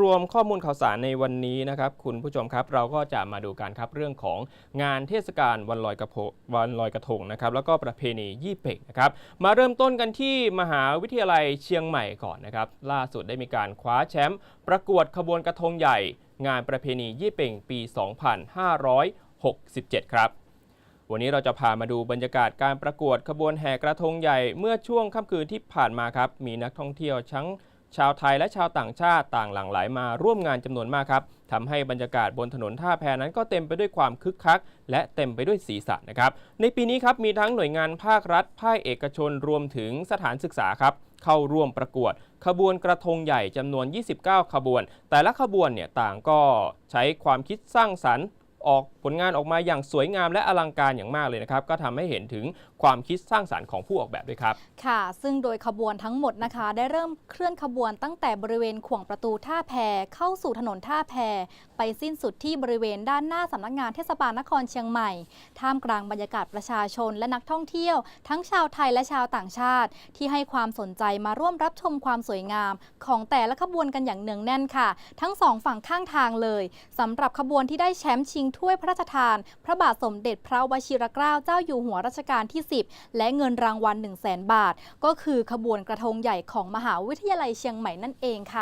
รวมข้อมูลข่าวสารในวันนี้นะครับ คุณผู้ชมครับเราก็จะมาดูกันครับเรื่องของงานเทศกาลวันลอยกระโพวันลอยกระทงนะครับ แล้วก็ประเพณียี่เป่งนะครับ มาเริ่มต้นกันที่มหาวิทยาลัยเชียงใหม่ก่อนนะครับ ล่าสุดได้มีการคว้าแชมป์ประกวดขบวนกระทงใหญ่ งานประเพณียี่เป่งปี 2567 ครับวันนี้เราจะพามาดูบรรยากาศการประกวดขบวนแห่กระทงใหญ่เมื่อช่วงค่ำคืนที่ผ่านมาครับ มีนักท่องเที่ยวทั้ง ชาวไทยและชาวต่างชาติต่างหลั่งไหลมาร่วมงานจำนวนมากครับทำให้บรรยากาศบนถนนท่าแพนั้นก็เต็มไปด้วยความคึกคัก และเต็มไปด้วยสีสันนะครับ ในปีนี้ครับมีทั้งหน่วยงานภาครัฐ ภาคเอกชนรวมถึงสถานศึกษาครับเข้าร่วมประกวด ขบวนกระทงใหญ่จำนวน 29 ขบวน แต่ละขบวนเนี่ยต่างก็ใช้ความคิดสร้างสรรค์ ออกผลงานออกมาอย่างสวยงามและอลังการอย่างมากเลยนะครับ ก็ทำให้เห็นถึงความคิดสร้างสรรค์ของผู้ออกแบบด้วยครับ ค่ะ ซึ่งโดยขบวนทั้งหมดนะคะ ได้เริ่มเคลื่อนขบวนตั้งแต่บริเวณขวงประตูท่าแพเข้าสู่ถนนท่าแพ ไปสิ้นสุดที่บริเวณด้านหน้าสำนักงานเทศบาลนครเชียงใหม่ ท่ามกลางบรรยากาศประชาชนและนักท่องเที่ยว ทั้งชาวไทยและชาวต่างชาติ ที่ให้ความสนใจมาร่วมรับชมความสวยงาม ของแต่ละขบวนกันอย่างเนืองแน่นค่ะ ทั้งสองฝั่งข้างทางเลยสำหรับขบวนที่ได้แชมป์ชิงถ้วยพระราชทาน พระบาทสมเด็จพระวชิรเกล้าเจ้าอยู่หัวรัชกาลที่ 10 และเงินรางวัล 1 0 0 0 0แบาท ก็คือขบวนกระทงใหญ่ของมหาวิทยาลัยเชียงใหม่นั่นเองค่ะ